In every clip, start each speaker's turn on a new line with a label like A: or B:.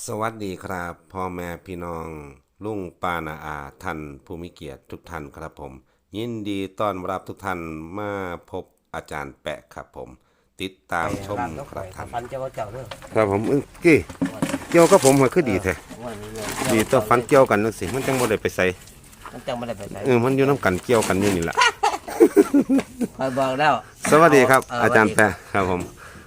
A: สวัสดีครับพ่อแม่พี่น้อง ลุงปานาอาท่านผู้มีเกียรติทุกท่านครับผม ยินดีต้อนรับทุกท่านมาพบอาจารย์แปะครับผม ติดตามชมครับท่าน
B: ฟันเจ้าเจ้าเด้อ
A: ครับผมอึ้งกี้เกี่ยวกับผมมันคือดีแท้
B: ว่านี่เนี่ย
A: ดีตัวฟันเกี่ยวกันจังสิมันจังบ่ได้ไปใส่
B: มันจังไม่ได้ไปไหน
A: เออมันอยู่น้กันเกี่ยวกันอยู่นี่แหละ
B: คอยบอกแล้ว
A: สวัสดีครับ
B: เอา
A: จารย์แปะครับผม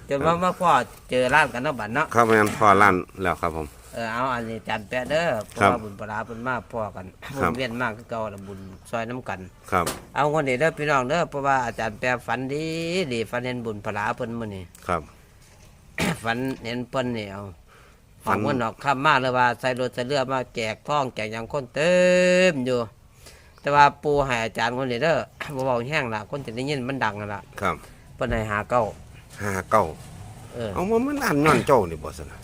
B: จนว่ามาพ่อเจอร้านกันเนาะบัดเนาะ
A: เข้ามาอันพอลั่นแล้วครับผม
B: เออเอาอันนี้จานแปะเด้อเพราะ
A: ครับ
B: ว่าบุญปลาเป็นมาพ่อกันบุ
A: ครั
B: ญ
A: บ
B: เวียนมากคือเก่าละบุญซอยน้ำกัน
A: ครับ
B: เอาคนนี้เด้อพี่น้องเด้อเพราะว่าอาจารย์แปะฝันดีดีฝันเห็นบุญปลาเพิ่นมื้อนี้
A: ครับ
B: ฝันเห็นเพิ่นนี่เอา
A: ฝั
B: ฝั
A: น
B: นเพิ่นออกคำมากเลยว่าใส่รถใส่เรือมาแจกท่องแจกหยังคนเต็มอยู่ แต่ว่าปูให้อาจารย์คนนี้เด้อ บ่เว้าแห้งล่ะคนจะได้ยินมันดังนั่นล่ะ
A: ครับ
B: เพิ่นให้หาเก้า
A: ห้าเก้า
B: เออ
A: เอาว่ามันอันย้อนเจ้านี่บ่ซั่นน่ะ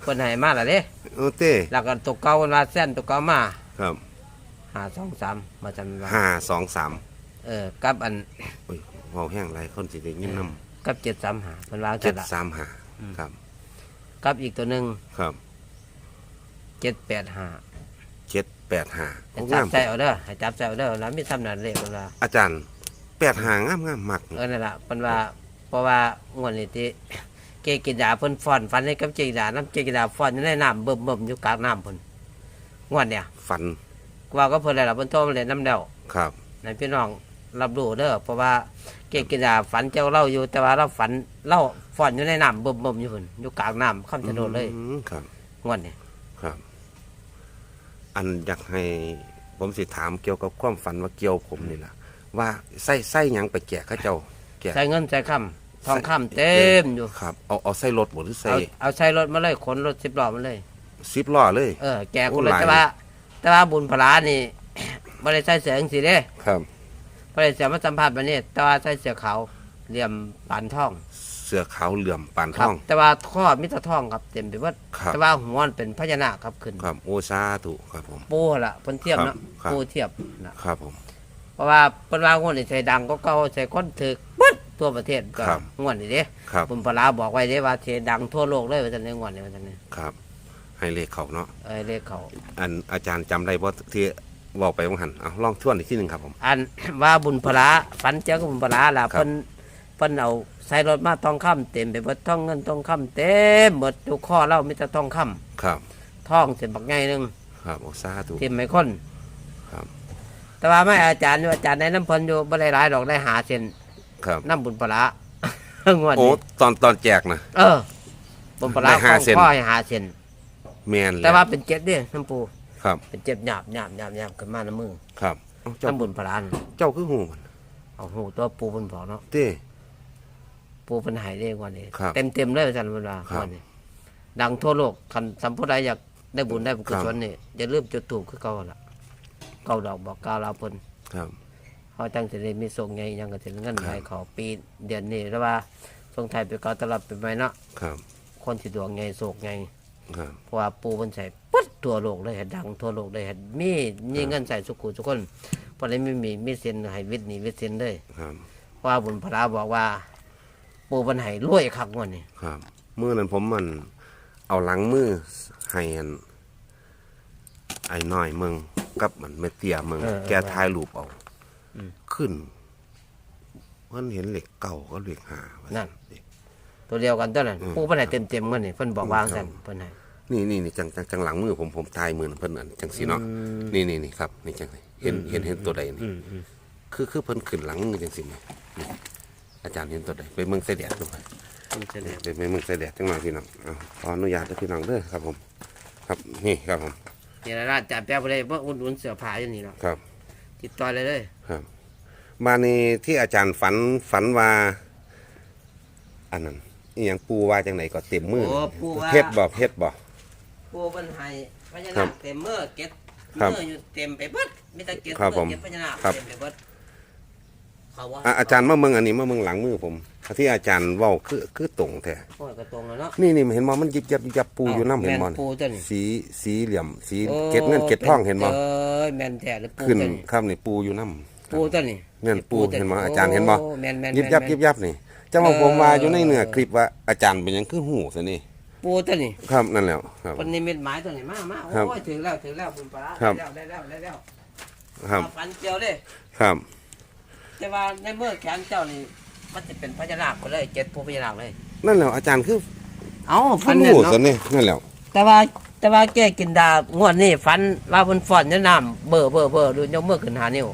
B: เพิ่นให้มาแล้วเด้
A: เออเต้
B: แล้วก็ตัวเก่ามาเส้นตัวเก่ามา
A: ครับ
B: หาสองสามมาจำว่า
A: ห้าสองสาม
B: เออกับอัน
A: โอ้ยเว้าแห้งหลายคนสิได้ยินนำ
B: กับเจ็ดสามหาเพิ่นวาง
A: เจ็
B: จั
A: ด
B: ดละ
A: สามห้าครับ
B: กับอีกตัวหนึ่ง
A: ครับ
B: เจ็ดแปดหา
A: เจ็ดแปดห้า
B: ให้
A: โอ้
B: จั
A: งา
B: บ
A: ม
B: ใจเอาเด้อให้จับใจเอาเด้อแล้วมีทำนันเลขเพิ่นว่า
A: อาจารย์ แปดห้างามงามมัก
B: เออนั่นล่ะเพิ่นว่าเพราะว่างวดนี้ที่เกกิดาเพิ่นฟ้อนฟันให้กับเจกิดาน้ำเจกิดาฟ้อนอยู่ในน้ำเบิ่มๆอยู่กลางน้ำเพิ่นงวดเนี่ย
A: ฝัน
B: ว่าก็เพิ่นอะไรล่ะเพิ่นโทรมาเล่นน้ำเดา
A: ครับ
B: ให้พี่น้องรับรู้เด้อเพราะว่าเกกิดาฝันเจ้าเล่าอยู่ แต่ว่าเราฝันเล่าฟ้อนอยู่ในน้ำเบิ่มๆอยู่เพิ่นอยู่กลางน้ำคำชะโนดเลย
A: อืมครับ
B: งวดนี้
A: ครับ อันอยากให้ผมสิถามเกี่ยวกับความฝันว่าเกี่ยวผมนี่ล่ะ ว่าไส้ไส้หยังไปแจกเขาเจ้าแจก
B: ใช้เงินใช้คำทองคำเต็มอยู่
A: ครับเอาเอาไส้รถบ่หรือไส้
B: เอาเอาใช้รถมาเลยขนรถสิบล้อมาเลย
A: สิบล้อเลย
B: เออแกคนละ
A: โอ้หลาย
B: แต่ว่า แต่ว่าบุญพลานี่ไม่ได้ใส่เสือจังสีเด้
A: ครับ
B: ไม่ได้เสือมาสัมผัสแบบนี้แต่ว่าใส่เสือขาวเหลี่ยมปานทอง
A: เสื้อขาวเหลื่อมปาน
B: ค
A: ท
B: รั
A: อง
B: แต่ว่าข้อมิตรทองครับเต็มไปหมด
A: ครับ
B: แต่ว่าหัวมันเป็นพญานาคครับขึ้น
A: ครับโอซาถูกครับผม
B: ปูล่ะเพิ่นเทียบ
A: ครับ
B: เนาะ
A: ครับ
B: ปูเทียบนะครับ
A: ผม
B: เพราะว่าเพิ่นว่างวดนี้ใส่ดังก็เก่าใส่คนถึกปึ๊ดทั่วประเทศก็
A: ครับ
B: งวดนี้เด้
A: ครับ
B: บุญพลาบอกไว้เด้ว่าเทดังทั่วโลกเลยว่าซั่นในงวดนี้ว่าซั่นนี่
A: ครับ ให้เลขเขาเนาะ
B: เอ้ยเลขเขา
A: อันอาจารย์จำได้ว่าที่บอกไปว่าหันเอาลองทวนอีกทีหนึ่งครับผม
B: อัน ว่าบุญพลาฝันเจ้าก็บุญพลาล่ะ
A: ครับ
B: เพิ่นเพิ่นเอาใส่รถมาทองคำเต็มไปหมดทองเงินทองคำเต็มหมดทุกข้อเล่ามีแต่ทองคำ
A: ครับ
B: ทองเส้นบักใหญ่หนึง
A: ครับโอซาถูก
B: เต็มไม่คน
A: ครับ
B: แต่ว่าไม่อาจารย์อยู่อาจารย์ในน้ำเพิ่นอยู่บ่ได้หลายดอกได้หาเส้น
A: ครับ
B: น้ำบุญพลางวด
A: โอ้
B: นี้
A: ตอนตอนแจกนะ
B: เออ บุญพลา
A: ได้
B: ข
A: ห้า
B: อง
A: เส้น
B: พ่อให้หาเส้น
A: แมน
B: แต่
A: แล้ว
B: ว่าเป็นเจ็ดเด้น้ำปู
A: ครับ
B: เป็นเจ็บหยาบหยาบหยาบหยาบขึ้นมาน้ำมือ
A: ครับเอ้าเจ้า
B: น้ำบุญพลาน่ะ
A: เจ้าคือหูมัน
B: เอาหูตัวปูเพิ่นบอกเนาะ
A: เต้
B: ปูเพิ่นใหายได้งวันนี้
A: ครับ
B: เต็มเต็มๆเลยอาจารย์เวลา
A: ครับ
B: วันนี้ดังทั่วโลกคันสัมพุทธใดอยากได้บุญได้บุญกุ
A: ครับ
B: ศลนี่อย่าลืมจุดถูกคือเก่าล่ะ เก่าดอกบอกกล่าวลาเพิ่น
A: ครับ
B: เขาจังสิได้มีส่งไงยังก็สิเงิน
A: ครับ
B: ให้เขาปีเดือนนี้แล้วว่าส่งไทายไปเก่าตลอดไปไหมเนาะ
A: ครับ
B: คนสิดวงไงโศกไง
A: ครับ
B: เพราะว่าปูเพิ่นใส่ปึ๊ดทั่วโลกเลยเห็นดังทั่วโลกเลยเห็นมีมีเงินใส่สุขุทุกคนเพราะนั้นไม่มีมีเส้นให้วิทย์หนี่วิทย์เส้นเลย
A: ครับ
B: เพราะว่าบุญพระบอกว่า ปูเพิ่นให้รวยคักงวดนี้
A: ครับมือนั้นผมมันเอาหลังมือให้อันไอ้น้อยเมือง กับมันเมเตียเมืองแกถ่ายรูปเอาขึ้นเพิ่นเห็นเหล็กเก่าก็เหล็กหาว่าซั่
B: ตัวเดียวกันตัวนั้น
A: อืม
B: ปูเพิ่นให้เต็มๆเงินนี่เพิ่นบอกวาง
A: ครับ
B: ซั่นเพิ่นให้
A: นี่นี่นี่จังจังจังหลังมือผมผมทายมือเพิ่นอันจังสีเนาะนี่นี่นี่ครับนี่จังเลยเห็นเห็นเห็นตัวใดนี่คือคือเพิ่นขึ้นหลังมือจังสิไหมนี่อาจารย์เห็นตัวใดไปเมืองเสด็จดูไป
B: เพิ่นจะได้
A: ไปไปเมืองเสด็จจังหน่อยพี่น้องเอาขออนุญาตด้วยพี่น้องเด้อครับผม ครับนี่ครับผม
B: นี่ละราชจ่าแป๊บบ่ได้บ่อุ่นๆเสื้อผ้าอยู่นี่เนาะ
A: ครับ
B: ติดต่อเลยเลย
A: ครับมาในที่อาจารย์ฝันฝันว่า อันนั้นอหยังปูว่าจังไหนก็เต็มมือ
B: โอ้ปูว่า
A: เฮ็ดบ่เฮ็ดบ่
B: ปูเพิ่นให้พญา
A: ครั
B: นา
A: บ
B: คเต็มมือเก็ด
A: ครับ
B: มืออยู่เต็มไปเบิดมีแต่เก็ด
A: ครับ
B: มือ
A: ผม
B: เก็ดพญานาค
A: ครับ
B: เต็มไปเบิด เขาว่า
A: อะอาจารย์มาเมืองอันนี้มาเมืองหลังมือผมที่อาจารย์เว้าคือคือตรงแท้
B: โอ้ยก็ตรงแล้วเนาะ
A: นี่นี่เห็นบ่มันยิบยับยิบยับปูอยู่น้ำเห็นบ่
B: แม่ปูตัวนี้
A: สีสีเหลี่ยม สี
B: โอ้
A: เก็ดเงินเก็ดทองเห็นบ่
B: เอ้ยแม่นแท้หรือปู
A: ขึ้น
B: ตัวนี้
A: ครับนี่ปูอยู่น้ำ
B: ปูตัวนี้
A: แม่นปู
B: ตัว
A: เห็นบ่อาจารย์เห็นบ่
B: โแม่นแม่น
A: ยิบยับ
B: แม่น
A: ยิบยับนี่จังว่า
B: เออ
A: ผมว่าอยู่ในเนื้อคลิปว่าอาจารย์เป็นหยังคือหูซะนี่
B: ปูตัวนี้
A: ครับนั่นแหล้วครับ
B: คนนิมิตหมายตัวนี้มามา
A: ครับ
B: โอ้ยถึงแล้วถึงแล้วบุญปลาร้า
A: ครับ
B: ได้แล้วได้แล้วได้แล้ว
A: ครับ
B: ฟันเจียวเลย
A: ครับ
B: แต่ว่าในเมื่อแขนเจ้านี่มันจะเป็นพญานาคไปเลยเจ็ดผู้พญานาคเลย
A: นั่นแหล้วอาจารย์คือ
B: เอ้า
A: ฟั
B: ฟั
A: น
B: น
A: ห
B: เนี่
A: มู
B: ย
A: สัน
B: เนาะ
A: นี่นั่นแหล้ว
B: แต่ว่าแต่ว่าแกกินดางวดนี่ฟันว่าเพิ่นฟ้อนยน้ำเบอร์เบอร์เบอร์ดูยกมือขึ้นหานิ้ว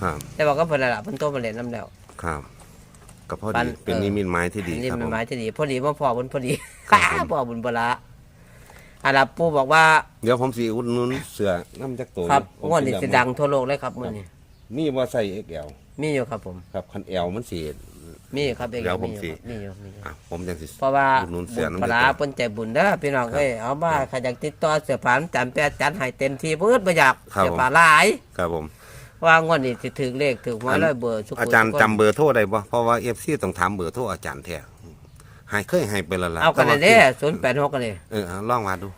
A: ครับ
B: แต่ว่าก็เพิ่นนั่นล่ะเพิ่นโตมาเล่นน้ำแล้ว
A: ครับก็พอ
B: ฟั
A: ดี
B: น
A: เป็น
B: เออ
A: นิมิตหมายที่ดี
B: อันนี่
A: ครับ
B: มั
A: ผ
B: น
A: ม
B: หมายที่ดีพอดีมาพอเพิ่นพอดี
A: ครับผม
B: พ่อบุญปลาอันนั้นปู่บอกว่า
A: เดี๋ยวผมสีอุดหนุนเสือน้ำจักตัว
B: ครับ
A: ผม
B: งวดนี้
A: สิ
B: สิดังทั่วโลกเลยครับมื้อนี้
A: นี่ว่าใส่ XL
B: มีอยู่ครับผม
A: ครับคัน L มันสี
B: มีอยู่ครับเด็ก
A: เดี๋ยวผม
B: มี
A: สิ
B: อยู่ครับมีอยู่มีอยู่
A: อะผมจังสิ
B: เพราะว่า
A: อุดหนุนเสือ
B: บุญ
A: น้ำ
B: ปลา
A: เดือด
B: เพิ่นใจบุญเด้อพี่น้องเอ้ยเอามาใครอยากติดต่อเสื้อผ้าจำแปดจัดให้เต็มที่เพิ่นบ่อยาก
A: ครับ
B: เสื้อผ้าหลาย
A: ครับผม
B: ว่างวดนี้สิถึงเลขถึงหวยร้อยเบอร์สุขุม
A: อาจารย์
B: ทุกคน
A: จำเบอร์โทรได้บ่เพราะว่าเอฟซีต้องถามเบอร์โทรอาจารย์แท้ ให้เคยให้ไปและละ
B: เอากันเลยเด้086กันเลย
A: เออเอาลองมาดู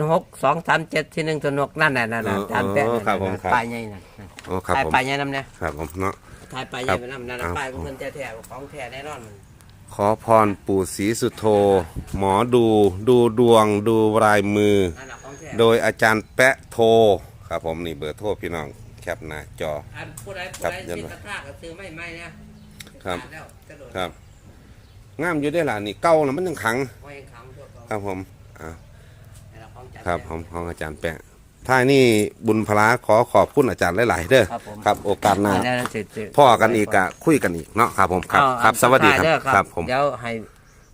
B: 086 237ที่106นั่นน่ะนั่นน่ะ
A: เออ
B: อาจารย์แปะ
A: เออครับผมครับ
B: ป้ายใหญ่นั่น
A: โอ้ครับ
B: ถ่าย
A: ผม
B: ป้ายใหญ่นำเนี่ย
A: ครับผมเนาะ
B: ถ่ายป้ายให
A: ครั
B: ญ่
A: บ
B: ไปนำนั่นน่ะ
A: เอา
B: ป้ายของเพิ่นแท้ๆของแท้แน่นอนมัน
A: ขอพรปู่ศรีสุโธหมอดูดูดวงดูลายมือ
B: นั่นน่ะของแท้
A: โดยอาจารย์แปะโทรครับผมนี่เบอร์โทรพี่น้องแคปหน้าจอ
B: อันผู้ใดผู้
A: ครับ
B: ใด
A: เดี๋ยว
B: สิ
A: นะ
B: กระทากก็ซื้อไม่ไม่เนี่ย
A: ครับ
B: ขาดแล้วกระโดด
A: ครับ งามอยู่ได้อล่ะนี่เก่าแล้วมันยังขัง
B: ไว้ขังทั่วไป
A: ครับผมอ่า
B: นั่นน่ะของอาจาย์
A: ครับ
B: แปะ
A: ผมของอาจารย์แปะถ้านี่บุญพลาขอขอบคุณอาจารย์หลายๆเด้อ
B: ครับผม
A: ครับโอกาสหน้า
B: ได้แล้วสิสิ
A: พ่อกันอีกอะคุยกันอีกเนาะครับผมครับ
B: เอา
A: ครับ
B: เอา
A: สวัสดีค
B: เด้อ
A: รับครับผม
B: เดี๋ยวให้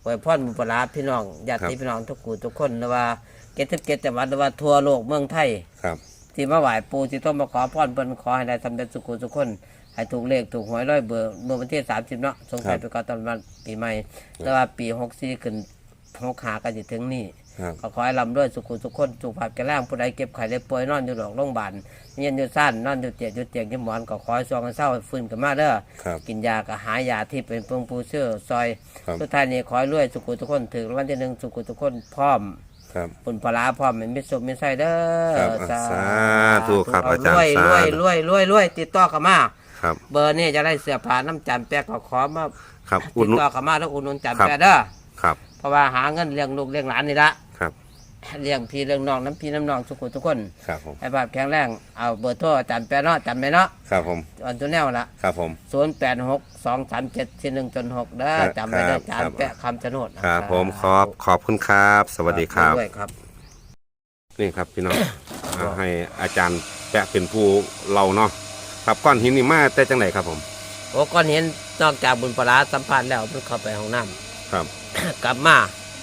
B: ไว้พ่อนบุปลาพี่น้องญา
A: ครั
B: ติ
A: บ
B: พี่น้องทุกกูทุกคนหรือว่าเกตเกตจังหวัดหรือว่าทั่วโลกเมืองไทย
A: ครับ
B: ที่มาไหว้ปู่ที่ต้องมาขอพรเพิ่นขอให้ได้สำเร็จสุขุทุกคน ให้ถูกเลขถูกหวยร้อยเบอร์เมื่อวันที่สามสิบเนาะสงสัยไปก่อนตอนวันปีใหม่ แต่ว่าปีหกสี่ขึ้นหกหากันจะถึงนี่
A: ครับ
B: ก็ขอให้ลำด้วยสุขุทุกคนสุขภาพแข็งแรงผู้ใดเก็บไข้ได้ป่วยนอนอยู่โรงโรงพยาบาลเย็นอยู่สั้นนอนอยู่เตียงอยู่เตียงอยู่หมอนก็ขอให้ซองให้เศร้าให้ฟื้นกันมาเด้อ
A: ครับ
B: กินยาก็หายาที่เป็นเปงปูเชื่อซอย
A: ครับ
B: สุดท้ายนี้ขอให้รวยสุขุทุกคนถึงรางวันที่หนึ่งสุขุทุกคนพร้อม
A: ครับ
B: ปุ่นปลาร้าพร้อมเป็นมิตรสมมิตรไส้เด้อ
A: ครับอะสาธุครับอาจารย์
B: รวย
A: สารธุ
B: วยรวยรวยรวยติดต่อกันมา
A: ครับ
B: เบอร์นี่จะได้เสื้อผ้าน้ำจำแปะก็ขอมา
A: ครับอุ
B: ติ
A: ด
B: ด
A: หนุน
B: ต่อกันมาแล้วอุดหนุนจำ
A: ครับ
B: แปะเด้อ
A: ครับ
B: เพราะว่าหาเงินเลี้ยงลูกเลี้ยงหลานนี่ละ
A: ครับ
B: เลี้ยงพี่เลี้ยงน้องน้ำพี่น้ำน้องสุขุทุกคน
A: ครับผม
B: ให้ภาพแข็งแรงเอาเบอร์โทรจำแปะเนาะจำไหมเนาะ
A: ครับผม
B: อันตัวแนวละ
A: ครับผม
B: ศูนย์แปดหกสองสามเจ็ดสี่หนึ่งจนหกเด้อ
A: ครับ
B: จำไว้เด้อ
A: ครับ
B: จำแปะคำชะโนด
A: ครับผมขอบขอบคุณครับ สวัสดีครับ
B: ด้วยครับ
A: นี่ครับพี่น้อง อ่าให้อาจารย์แปะเป็นผู้เราเนาะ ครับก้อนหินนี่มาแต่จังไหนครับผม
B: โอ้ก้อนเห็นนอกจากบุญปลาร้าสัมผัสแล้วมันเข้าไปห้องน้ำ
A: ครับ
B: กลับมา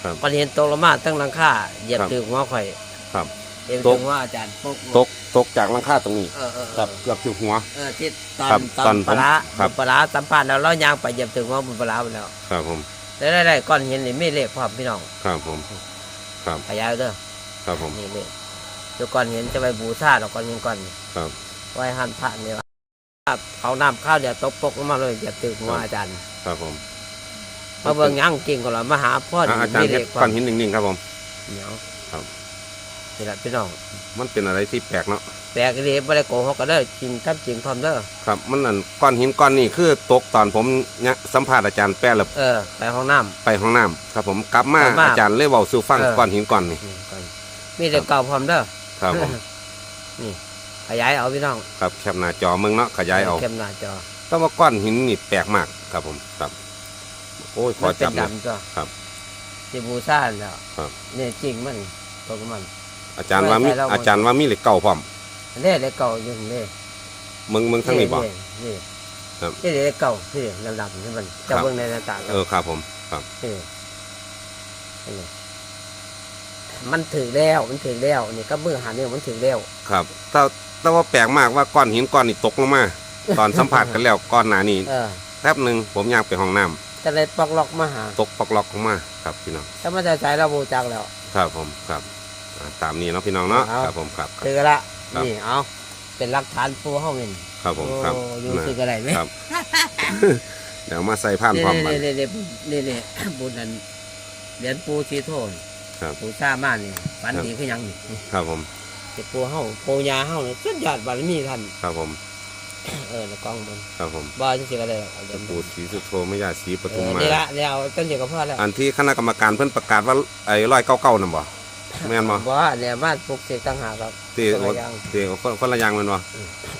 A: ครับ
B: ก้อนเห็นตกลงมาตั้งหลังคาเหยียบ
A: ครับ
B: ถึงหัวข่อย
A: ครับ
B: เหยียบ
A: ต
B: ถึ
A: ก
B: งหัวอาจารย์ปุ๊บ
A: ตกตกจากหลังคาตรงนี้
B: เออเออเอ
A: ครับ
B: อ
A: เกือบถึงหัว
B: เออที่ตอ
A: ครั
B: น
A: บ
B: ต
A: ต
B: อ
A: อน
B: นปลาร้า
A: ผมครับ
B: บุญปลาร้าสัมผัสแล้วเรายางไปเหยียบถึงหัวบุญปลาร้าไปแล้ว
A: ครับผม
B: ได้ได้ได้ก้อนเห็นนี่ไม่เลขพร้อมพี่น้อง
A: ครับผม ครับ
B: ขยายเด้อ
A: ครับผม
B: นี่เลขเดี๋ยวก้อนเห็นจะไปบูชาดอกก้อนเห็นก้อนนี่
A: ครับ
B: ไว้หันพระเนี่ย เขาน้ำข้าวเดี๋ยวตกปกลงมาเลยเหยียบถึงหัวอาจารย์
A: ครับผม
B: มาเบิ่งหยังจริงก็ละมาหาพ่อ
A: อ่าอาจารย์
B: มี
A: เฮ็
B: เล
A: ด
B: ข
A: ก้อนหินนิ่งๆครับผม
B: เหนียว
A: ครับ
B: นี่แหละพี่น้อง
A: มันเป็นอะไรที่แปลกเนาะ
B: แปลกเลยไม่ได้โกหกกันเด้อจริงทับจริงพร้อมเด้อ
A: ครับมันนั่นก้อนหินก้อนนี้คือตกตอนผมเนี่ยสัมภาษณ์อาจารย์แป้แล้ว
B: เออไปห้องน้ำ
A: ไปห้องน้ำครับผมกลับมา
B: กลับมา
A: อาจารย์เลยเว้าสู่ฟัง
B: เออ
A: ก้อนหินก้อนนี้
B: นี่ก่อนมีเลขเก่าพร้อมเด้อ
A: ครับผม
B: นี่ ขยายเอาพี่น้อง
A: ครับแคปหน้าจอมึงเนาะขยายเอา
B: เข้มหน้าจอ
A: แต่ว่าก้อนหินนี่แปลกมากครับผมครับ โอ้ยขอ
B: มันเป็
A: จั
B: น
A: บหนะ
B: ดำจ้ะ
A: ครับ
B: ที่บูซ่าแล้ว
A: ครับ
B: นี่จริงมันตัวของมัน
A: อาจารย์ว่ามี
B: ไว้ใส่แล้ว
A: อาจารย์ว่ามีเหล็กเก่าพร้อม
B: อันนี้เลขเก่าอยู่นี่
A: มึงมึงทั้งนี้บ่
B: นี่
A: ครับ
B: นี่เลขเก่าที่ดำๆนี่มันจะ
A: ครับ
B: เบิ่งในหน้าต่าง
A: เออครับผมครับ
B: นี่นี่มันถือแล้ว มันถือแล้วนี่ก็มือหาเนี่ยมันถือแล้ว
A: ครับแต่ แต่ว่าแปลกมากว่าก้อนหินก้อนนี้ตกลงมา ตอนสัมผัสกันแล้วก้อนหนานี่
B: เออ
A: แป๊บหนึ่งผมอยากไปห้องน้ำ
B: จะเลยปอกล็อกมาหา
A: ตกปอกล็อกลงมาครับพี่น้อง
B: ถ้ามาจะใช้เราบูจักแล้ว
A: ครับผมครับอ่าตามนี้เนาะพี่น้องเนาะ
B: เอา
A: ครับผมครับ
B: ถือละ
A: ครับ
B: นี่เอาเป็นหลักฐานปูเฮาเอง
A: ครับผมครับ
B: โอ้อยู่
A: นะ
B: ถืออะไรไหม
A: ครับ เดี๋ยวมาใส่ผ่านพร้อมกัน
B: นี่นี่นี่นี่บุญนั้นเหรียญปูชีโทน
A: ครับ
B: ปูซ่ามานี่ฝัน
A: ครับ
B: ดีคือหยังนี่
A: ครับผม
B: ที่ปูเฮาปูยาเฮานี่สุดยอดบารมีท่าน
A: ครับผม
B: เออแล้วกล้องบน
A: ครับผม
B: บ่จริงๆก็ได้หรอกเอาเดี๋ยว
A: ปู่ศรีสุโธแม่ย่าศรีป
B: เอ
A: ทุม
B: อ
A: มา
B: นี่ละเดี๋ยวเอาต้นเดียวก็พอแล้ว
A: อันที่คณะกรรมการเพิ่นประกาศว่าไอ้ร้อยเก้าเก้านั่นบ่แม่นบ่
B: บ่เนี่ยมาปลูกเสกต่างหากครับ
A: ที่
B: คนละอย่าง
A: ที่คนคนละอย่างแม่นบ่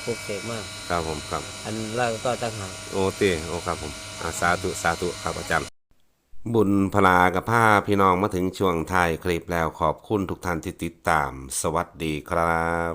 B: ปลูกเสกมาก
A: ครับผมครับ
B: อันเราก็ต่างหาก
A: โอ้ตีโอ้ครับผมอาสาธุสาธุครับอาจารย์ บุญพลากับผ้าพี่น้องมาถึงช่วงท้ายคลิปแล้วขอบคุณทุกท่านที่ติดตาม สวัสดีครับ